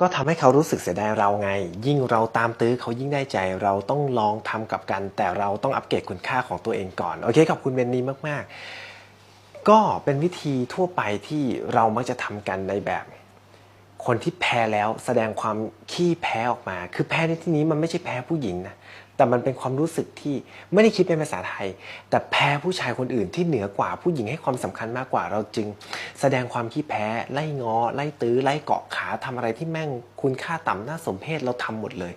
ก็ทำให้เขารู้สึกเสียดายเราไง ยิ่งเราตามตื้อเขายิ่งได้ใจ เราต้องลองทำกับกัน แต่เราต้องอัปเกรดคุณค่าของตัวเองก่อน โอเค ขอบคุณเบนนี่มาก ๆ ก็เป็นวิธีทั่วไปที่เรามักจะทำกันในแบบ คนที่แพ้แล้วแสดงความขี้แพ้ออกมา คือแพ้ในที่นี้มันไม่ใช่แพ้ผู้หญิงนะ แต่มันเป็นความรู้สึกที่ไม่ได้คิดเป็นภาษาไทย แต่แพ้ผู้ชายคนอื่นที่เหนือกว่าผู้หญิงให้ความสำคัญมากกว่าเราจึง แสดงความขี้แพ้ไล่งอ ไล่ตื้อ ไล่เกาะขาทำอะไรที่แม่งคุณค่าต่ำน่าสมเพชเราทำหมดเลย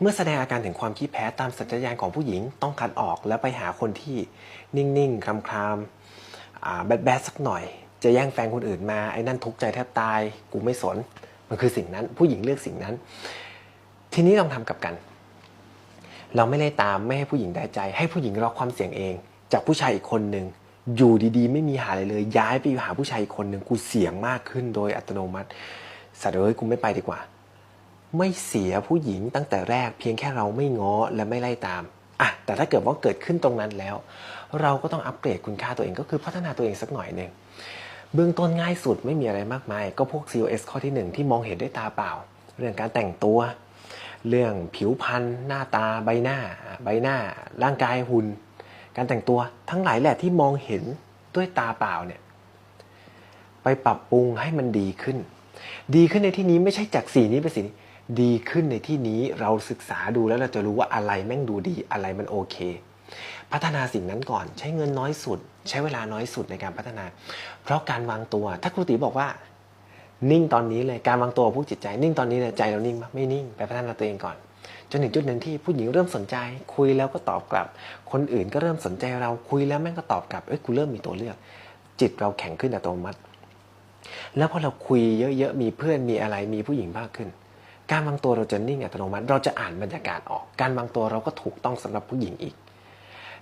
เมื่อแสดงอาการถึงความขี้แพ้ตามสัญญาณของผู้หญิงต้องคัดออกแล้วไปหาคนที่นิ่งๆคลามๆแบดแบดสักหน่อย จะแย่งแฟนคนอื่นมาไอ้นั่นทุกข์ใจแทบตายกูไม่สน มันคือสิ่งนั้นผู้หญิงเลือกสิ่งนั้น ทีนี้ลองทำกับกัน เราไม่ได้ตามไม่ให้ผู้หญิงได้ใจ ให้ผู้หญิงรอความเสี่ยงเอง จากผู้ชายอีกคนหนึ่งอยู่ดีๆ ไม่มีหาอะไรเลย ย้ายไปอยู่หาผู้ชายอีกคนหนึ่งกูเสี่ยงมากขึ้นโดยอัตโนมัติสัตว์เอ้ยกูไม่ไปดีกว่า ไม่เสียผู้หญิงตั้งแต่แรก เพียงแค่เราไม่ง้อและไม่ไล่ตามอะแต่ถ้าเกิดว่าเกิดขึ้นตรงนั้นแล้ว เราก็ต้องอัปเกรดคุณค่าตัวเองก็คือพัฒนาตัวเองสักหน่อยหนึ่งเบื้องต้นง่ายสุดไม่มีอะไรมากมาย ก็พวก COS ข้อที่หนึ่งที่มองเห็นด้วยตาเปล่า เรื่องการแต่งตัว เรื่องผิวพรรณหน้าตาใบหน้า ใบหน้า ร่างกายหุ่นการแต่งตัวทั้งหลายแหละที่มองเห็นด้วยตาเปล่าเนี่ยไปปรับปรุงให้มันดีขึ้น ดีขึ้นในที่นี้ไม่ใช่จากสีนี้ไปสีนี้ดีขึ้นในที่นี้เราศึกษาดูแล้วเราจะรู้ว่าอะไรแม่งดูดีอะไรมันโอเค พัฒนาสิ่งนั้นก่อนใช้เงินน้อยสุด ใช้เวลาน้อยสุดในการพัฒนา เพราะการวางตัว ถ้าครูตีบอกว่า นิ่งตอนนี้เลยการวางตัวผู้จิตใจนิ่งตอนนี้เลยใจเรานิ่งปะไม่นิ่งไปพัฒนาตัวเองก่อน จนถึงจุดหนึ่งที่ผู้หญิงเริ่มสนใจ คุยแล้วก็ตอบกลับ คนอื่นก็เริ่มสนใจเราคุยแล้วแม่งก็ตอบกลับเอ้ยกูเริ่มมีตัวเลือก จิตเราแข็งขึ้นอัตโนมัติ แล้วพอเราคุยเยอะๆมีเพื่อนมีอะไรมีผู้หญิงมากขึ้น การวางตัวเราจะนิ่งอัตโนมัติ เราจะอ่านบรรยากาศออก การวางตัวเราก็ถูกต้องสำหรับผู้หญิงอีก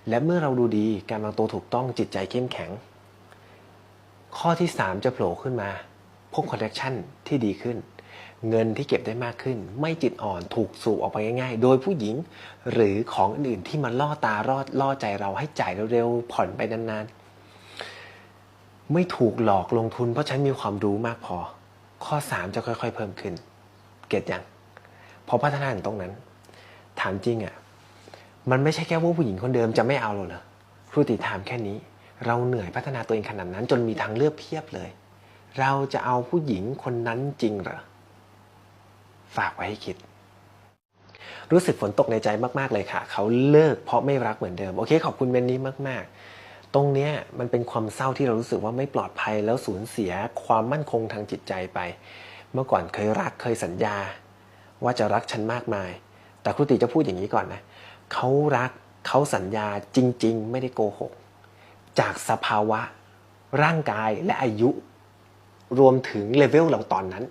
และเมื่อเราดูดีการวางตัวถูกต้องจิตใจเข้มแข็ง ข้อที่ 3 จะโผล่ขึ้นมา พวกคอนเนคชั่นที่ดีขึ้น เงินที่เก็บได้มากขึ้น ไม่จิตอ่อนถูกสูบออกไปง่ายๆ โดยผู้หญิงหรือของอื่นๆที่มันล่อตาล่อล่อใจเราให้จ่ายเร็วๆผ่อนไปนานๆ ไม่ถูกหลอกลงทุนเพราะฉันมีความรู้มากพอ ข้อ 3 จะค่อยๆ เพิ่มขึ้น เก็ตยังพอพัฒนาถึงตรงนั้น ถามจริงอะ่ะมันไม่ใช่แค่ว่าผู้หญิงคนเดิมจะไม่เอาเราเหรอครูติถามแค่นี้ เราเหนื่อยพัฒนาตัวเองขนาดนั้น จนมีทางเลือกเพียบเลย เราจะเอาผู้หญิงคนนั้นจริงเหรอ ฝากไว้ให้คิด รู้สึกฝนตกในใจมาก ๆ เลยค่ะ เขาเลิกเพราะไม่รักเหมือนเดิม โอเค ขอบคุณเบนนี้มาก ๆ ตรงเนี้ยมันเป็นความเศร้าที่เรารู้สึกว่าไม่ปลอดภัยแล้วสูญเสียความมั่นคงทางจิตใจไป เมื่อก่อนเคยรักเคยสัญญา ว่าจะรักฉันมากมาย แต่ครูติจะพูดอย่างนี้ก่อนนะเขารักเขาสัญญาจริง ๆ ไม่ได้โกหก จากสภาวะ ร่างกายและอายุ รวมถึงเลเวลเราตอนนั้น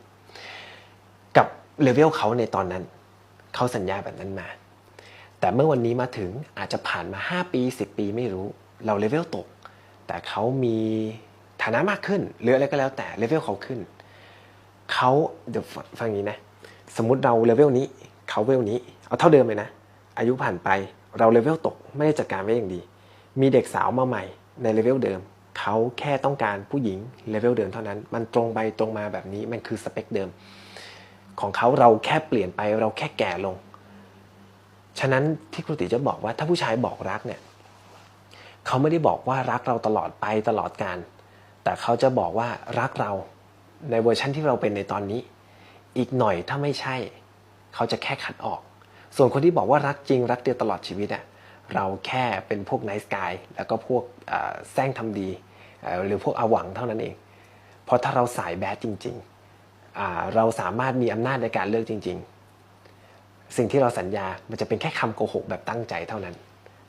กับเลเวลเขาในตอนนั้น เขาสัญญาแบบนั้นมา แต่เมื่อวันนี้มาถึงอาจจะผ่านมา 5 ปี 10 ปีไม่รู้ เราเลเวลตก แต่เขามีฐานะมากขึ้นหรืออะไรก็แล้วแต่เลเวลเขาขึ้นเขาเดี๋ยวฟังอย่างนี้นะ สมมติเราเลเวลนี้เขาเลเวลนี้ เอาเท่าเดิมเลยนะ อายุผ่านไปเราเลเวลตกไม่ได้จัดการไว้อย่างดี มีเด็กสาวมาใหม่ในเลเวลเดิม เขาแค่ต้องการผู้หญิงเลเวลเดิมเท่านั้น มันตรงไปตรงมาแบบนี้มันคือสเปคเดิม ของเขาเราแค่เปลี่ยนไปเราแค่แก่ลง ฉะนั้นที่ครูติจะบอกว่าถ้าผู้ชายบอกรักเนี่ยเขาไม่ได้บอกว่ารักเราตลอดไปตลอดการ แต่เขาจะบอกว่ารักเราในเวอร์ชันที่เราเป็นในตอนนี้ อีกหน่อยถ้าไม่ใช่ เขาจะแค่ขัดออก ส่วนคนที่บอกว่ารักจริงรักเดียวตลอดชีวิตอะ เราแค่เป็นพวกไนส์กายแล้วก็พวกแซงทำดีหรือพวกอาหวังเท่านั้นเอง เพราะถ้าเราสายแบดจริงๆ เราสามารถมีอำนาจในการเลือกจริง ๆ สิ่งที่เราสัญญา มันจะเป็นแค่คำโกหกแบบตั้งใจเท่านั้น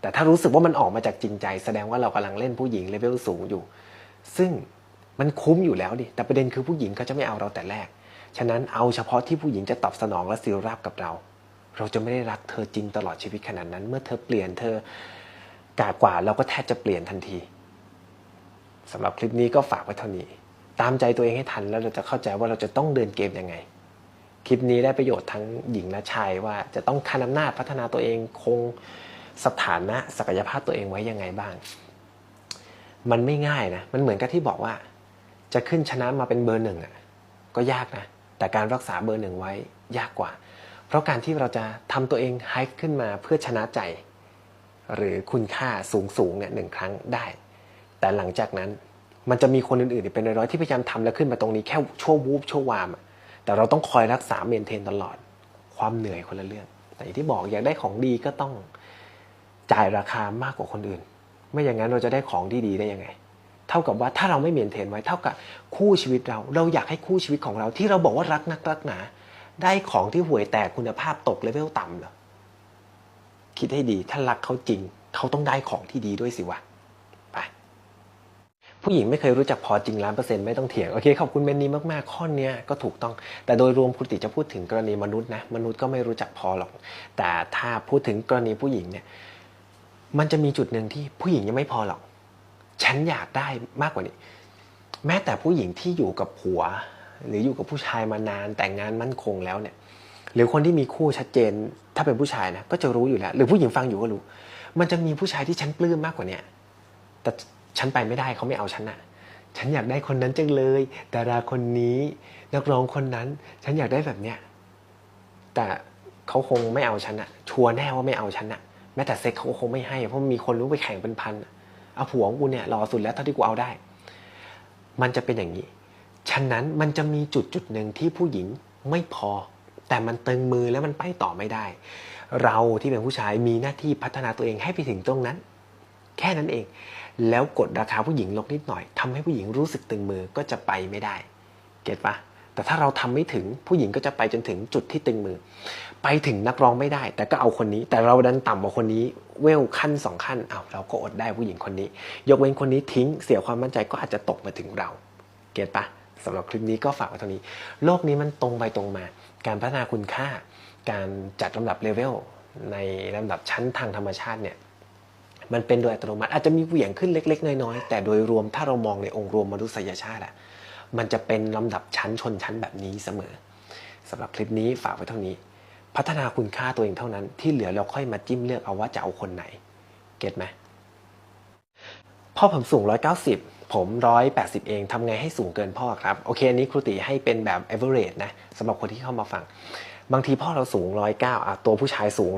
แต่ถ้ารู้สึกว่ามันออกมาจากจริงใจ แสดงว่าเรากำลังเล่นผู้หญิงเลเวลสูงอยู่ ซึ่งมันคุ้มอยู่แล้วดิ แต่ประเด็นคือผู้หญิงเขาจะไม่เอาเราแต่แรก ฉะนั้นเอาเฉพาะที่ผู้หญิงจะตอบสนองและซีราบกับเรา เราจะไม่ได้รักเธอจริงตลอดชีวิตขนาดนั้น เมื่อเธอเปลี่ยนเธอกากว่าเราก็แทบจะเปลี่ยนทันทีสำหรับคลิปนี้ก็ฝากไว้เท่านี้ ตามใจตัวเองให้ทันแล้วเราจะเข้าใจว่าเราจะต้องเดินเกมยังไง คลิปนี้ได้ประโยชน์ทั้งหญิงและชายว่าจะต้องคันอำนาจพัฒนาตัวเองคงสถานะศักยภาพตัวเองไว้ยังไงบ้าง มันไม่ง่ายนะ มันเหมือนกับที่บอกว่า จะขึ้นชนะมาเป็นเบอร์หนึ่งอะก็ยากนะ แต่การรักษาเบอร์หนึ่งไว้ยากกว่า ราะการที่เราจะทำตัวเองไฮขึ้นมาเพื่อชนะใจ หรือคุณค่าสูงสูงๆเนี่ยหนึ่งครั้งได้ แต่หลังจากนั้นมันจะมีคนอื่นๆเป็นร้อยๆที่พยายามทำแล้วขึ้นมาตรงนี้แค่ชั่ววูบชั่ววาม แต่เราต้องคอยรักษาเมนเทนตลอด ความเหนื่อยคนละเรื่อง แต่อย่างที่บอกอยากได้ของดีก็ต้องจ่ายราคามากกว่าคนอื่น ไม่อย่างนั้นเราจะได้ของที่ดีได้ยังไง เท่ากับว่าถ้าเราไม่เมนเทนไว้เท่ากับคู่ชีวิตเรา เราอยากให้คู่ชีวิตของเราที่เราบอกว่ารักนักรักหนา ได้ของที่ห่วยแตกคุณภาพตกเลเวลต่ำเหรอคิดให้ดีถ้ารักเขาจริง เขาต้องได้ของที่ดีด้วยสิวะไปผู้หญิงไม่เคยรู้จักพอจริงล้านเปอร์เซ็นต์ไม่ต้องเถียง โอเค ขอบคุณเมนนี้มากๆ ข้อเนี้ก็ถูกต้อง แต่โดยรวมคุณติจะพูดถึงกรณีมนุษย์นะ มนุษย์ก็ไม่รู้จักพอหรอก แต่ถ้าพูดถึงกรณีผู้หญิงเนี่ย มันจะมีจุดหนึ่งที่ผู้หญิงยังไม่พอหรอก ฉันอยากได้มากกว่านี้ แม้แต่ผู้หญิงที่อยู่กับผัว หรืออยู่กับผู้ชายมานานแต่งงานมั่นคงแล้วเนี่ยหรือคนที่มีคู่ชัดเจน ถ้าเป็นผู้ชายนะก็จะรู้อยู่แล้ว หรือผู้หญิงฟังอยู่ก็รู้ มันจะมีผู้ชายที่ฉันปลื้มมากกว่าเนี้ยแต่ฉันไปไม่ได้เขาไม่เอาฉันอะฉันอยากได้คนนั้นจังเลยดาราคนนี้นักร้องคนนั้น ฉันอยากได้แบบเนี้ยแต่เขาคงไม่เอาฉันอะชัวร์แน่ว่าไม่เอาฉันอะแม้แต่เซ็กเขาก็คงไม่ให้ เพราะมีคนรู้ไปแข่งเป็นพันเอาผัวของกูเนี่ยหล่อสุดแล้วเท่าที่กูเอาได้ มันจะเป็นอย่างนี้ ฉะนั้นมันจะมีจุดจุดหนึ่งที่ผู้หญิงไม่พอ แต่มันตึงมือแล้วมันไปต่อไม่ได้ เราที่เป็นผู้ชายมีหน้าที่พัฒนาตัวเองให้ไปถึงตรงนั้น แค่นั้นเอง แล้วกดราคาผู้หญิงลงนิดหน่อยทำให้ผู้หญิงรู้สึกตึงมือก็จะไปไม่ได้ เก็ตปะแต่ถ้าเราทำไม่ถึงผู้หญิงก็จะไปจนถึงจุดที่ตึงมือ ไปถึงนักร้องไม่ได้ แต่ก็เอาคนนี้ แต่เราดันต่ำกว่าคนนี้ เวลขั้นสองขั้นอ้าวเราก็อดได้ผู้หญิงคนนี้ ยกเว้นคนนี้ทิ้งเสียความมั่นใจก็อาจจะตกมาถึงเรา เก็ตปะ สำหรับคลิปนี้ก็ฝากไว้เท่านี้ โลกนี้มันตรงไปตรงมา การพัฒนาคุณค่า การจัดลำดับเลเวลในลำดับชั้นทางธรรมชาติเนี่ยมันเป็นโดยอัตโนมัติอาจจะมีเหวี่ยงขึ้นเล็ก ๆ น้อยๆแต่โดยรวมถ้าเรามองในองค์รวมมนุษยชาติอะมันจะเป็นลำดับชั้นชนชั้นแบบนี้เสมอสำหรับคลิปนี้ฝากไว้เท่านี้ พัฒนาคุณค่าตัวเองเท่านั้นที่เหลือเราค่อยมาจิ้มเลือกเอาว่าจะเอาคนไหน เก็ตไหมพ่อผมสูง 190 ผม180เองทำไงให้สูงเกินพ่อครับ โอเค อันนี้ครูติให้เป็นแบบ average นะสำหรับคนที่เข้ามาฟัง บางทีพ่อเราสูง109อะตัวผู้ชายสูง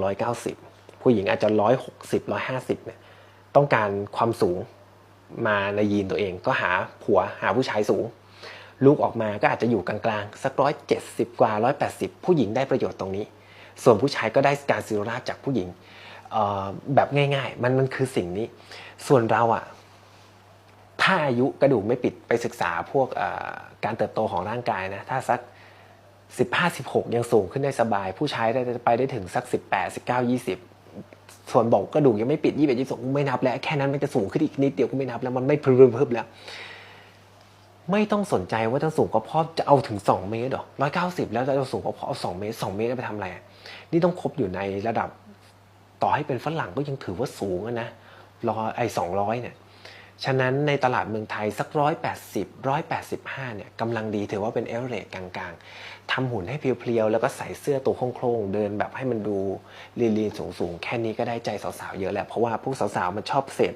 190ผู้หญิงอาจจะ160 150เนี่ยต้องการความสูงมาในยีนตัวเองก็หาผัวหาผู้ชายสูง ลูกออกมาก็อาจจะอยู่กลางๆ สักร้อยเจ็ดสิบกว่าร้อยแปดสิบผู้หญิงได้ประโยชน์ตรงนี้ ส่วนผู้ชายก็ได้การซีโรราจากผู้หญิงแบบง่ายๆ มันมันคือสิ่งนี้ ส่วนเราอะ ถ้าอายุกระดูกไม่ปิดไปศึกษาพวกการเติบโตของร่างกายนะ ถ้าสักสิบห้าสิบหกยังสูงขึ้นได้สบาย ผู้ใชายได้ไปได้ถึงสักสิบแปดสิบเก้ายี่สิบส่วนบอกกระดูกยังไม่ปิดยี่สิบยี่สิบกูไม่นับแล้ว แค่นั้นมันจะสูงขึ้นอีกนิดเดียวกูไม่นับแล้วมันไม่เพิ่มเพิ่มแล้ว ไม่ต้องสนใจว่าจะสูงก็พ่อจะเอาถึงสองเมตรหรอร้อยเก้าสิบแล้วจะสูงก็พ่อเอาสองเมตรสองเมตรไปทำอะไรนี่ต้องคบอยู่ในระดับต่อให้เป็นฝรั่งก็ยังถือว่าสูงนะรอไอ้สองร้อยเนี่ย ฉะนั้นในตลาดเมืองไทยสักร้อยแปดสิบร้อยแปดสิบห้าเนี่ยกำลังดีถือว่าเป็นเอเวอเรจกลางๆทำหุ่นให้เพียวๆ แล้วก็ใส่เสื้อตัวโคร่งๆ เดินแบบให้มันดูลีนๆ สูงๆ แค่นี้ก็ได้ใจสาวๆ เยอะแล้ว เพราะว่าพวกสาวๆ มันชอบเสพ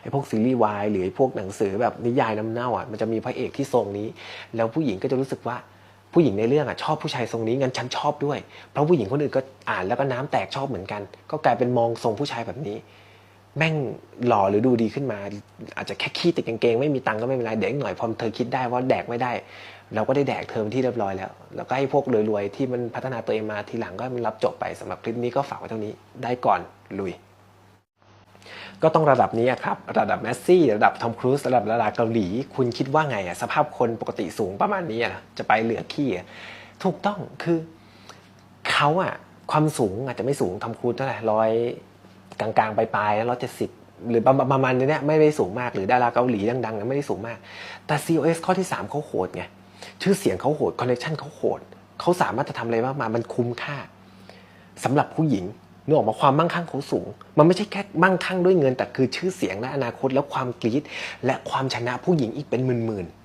ไอ้พวกซีรีส์วายหรือไอ้พวกหนังสือแบบนิยายน้ำเน่าอะมันจะมีพระเอกที่ทรงนี้ แล้วผู้หญิงก็จะรู้สึกว่าผู้หญิงในเรื่องอะชอบผู้ชายทรงนี้งั้นฉันชอบด้วย เพราะผู้หญิงคนอื่นก็อ่านแล้วก็น้ำแตกชอบเหมือนกัน ก็กลายเป็นมองทรงผู้ชายแบบนี้ แม่งหล่อหรือดูดีขึ้นมา อาจจะแค่ขี้ติดกางเกงไม่มีตังก็ไม่เป็นไรเดี๋ยวอีกหน่อยพอเธอคิดได้ว่าแดกไม่ได้ เราก็ได้แดกเทอมที่เรียบร้อยแล้ว แล้วก็ให้พวกรวยๆที่มันพัฒนาตัวเองมาทีหลังก็มันรับจบไปสำหรับคลิปนี้ก็ฝากไว้เท่านี้ได้ก่อนลุย ก็ต้องระดับนี้ครับระดับแมสซี่ระดับทอมครูซระดับระดับเกาหลี คุณคิดว่าไงอะสภาพคนปกติสูงประมาณนี้อะจะไปเหลือขี้ถูกต้องคือเขาอะความสูงอาจจะไม่สูงทอมครูซเท่าไหร่ร้อย กลางๆปลายๆร้อยเจ็ดสิบหรือประประมาณนี้เนี่ยไม่ได้สูงมากหรือดาราเกาหลีดังๆไม่ได้สูงมาก แต่ COS ข้อที่ 3เขาโหดไงชื่อเสียงเขาโหดคอนเนคชั่นเขาโหดเขาสามารถจะทำอะไรมากมามันคุ้มค่าสำหรับผู้หญิงนึกออกมาความมั่งคั่งเขาสูง มันไม่ใช่แค่มั่งคั่งด้วยเงิน แต่คือชื่อเสียงและอนาคตและความกรี๊ดและความชนะผู้หญิงอีกเป็นหมื่นๆ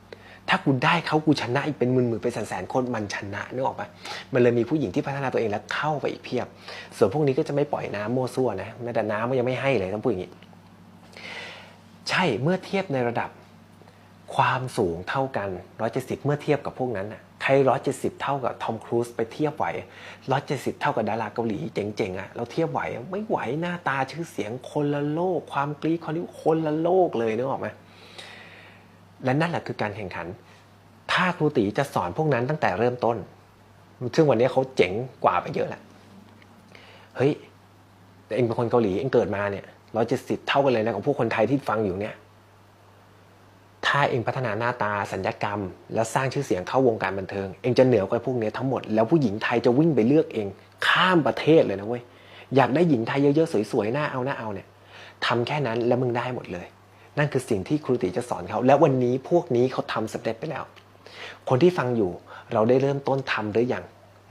ถ้ากูได้เขากูชนะอีกเป็นหมื่นๆเป็นแสนๆคนมันชนะนึกออกปะมันเลยมีผู้หญิงที่พัฒนาตัวเองแล้วเข้าไปอีกเพียบ ส่วนพวกนี้ก็จะไม่ปล่อยน้ำมั่วซั่วนะแม้แต่น้ำก็ยังไม่ให้เลยต้องพูดอย่างนี้ ใช่เมื่อเทียบในระดับความสูงเท่ากัน 170 เมื่อเทียบกับพวกนั้นน่ะใครร้อยเจ็ดสิบเท่ากับทอมครูซไปเทียบไหวร้อยเจ็ดสิบเท่ากับดาราเกาหลีเจ๋งๆอะเราเทียบไหวไม่ไหวหน้าตาชื่อเสียงคนละโลก ความกรี๊ดคอนนี้คนละโลกเลยนึกออกไหม และนั่นแหละคือการแข่งขัน ถ้าครูตีจะสอนพวกนั้นตั้งแต่เริ่มต้น ซึ่งวันนี้เขาเจ๋งกว่าไปเยอะแหละเฮ้ยแต่เองเป็นคนเกาหลีเองเกิดมาเนี่ยร้อยเจ็ดสิบเท่ากันเลยนะกับพวกคนไทยที่ฟังอยู่เนี่ย ถ้าเองพัฒนาหน้าตาสัญญกรรม แล้วสร้างชื่อเสียงเข้าวงการบันเทิง เองจะเหนือกว่าพวกเนี้ยทั้งหมด แล้วผู้หญิงไทยจะวิ่งไปเลือกเอง ข้ามประเทศเลยนะเว้ยอยากได้หญิงไทยเยอะๆสวยๆหน้าเอาหน้าเอาเนี่ยทำแค่นั้นแล้วมึงได้หมดเลย นั่นคือสิ่งที่ครูติจะสอนเขา และวันนี้พวกนี้เขาทำสำเร็จไปแล้ว คนที่ฟังอยู่เราได้เริ่มต้นทำหรือยัง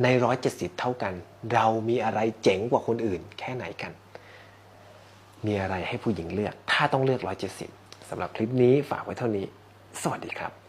ในร้อยเจ็ดสิบเท่ากัน เรามีอะไรเจ๋งกว่าคนอื่น แค่ไหนกัน มีอะไรให้ผู้หญิงเลือก ถ้าต้องเลือกร้อยเจ็ดสิบสำหรับคลิปนี้ฝากไว้เท่านี้ สวัสดีครับ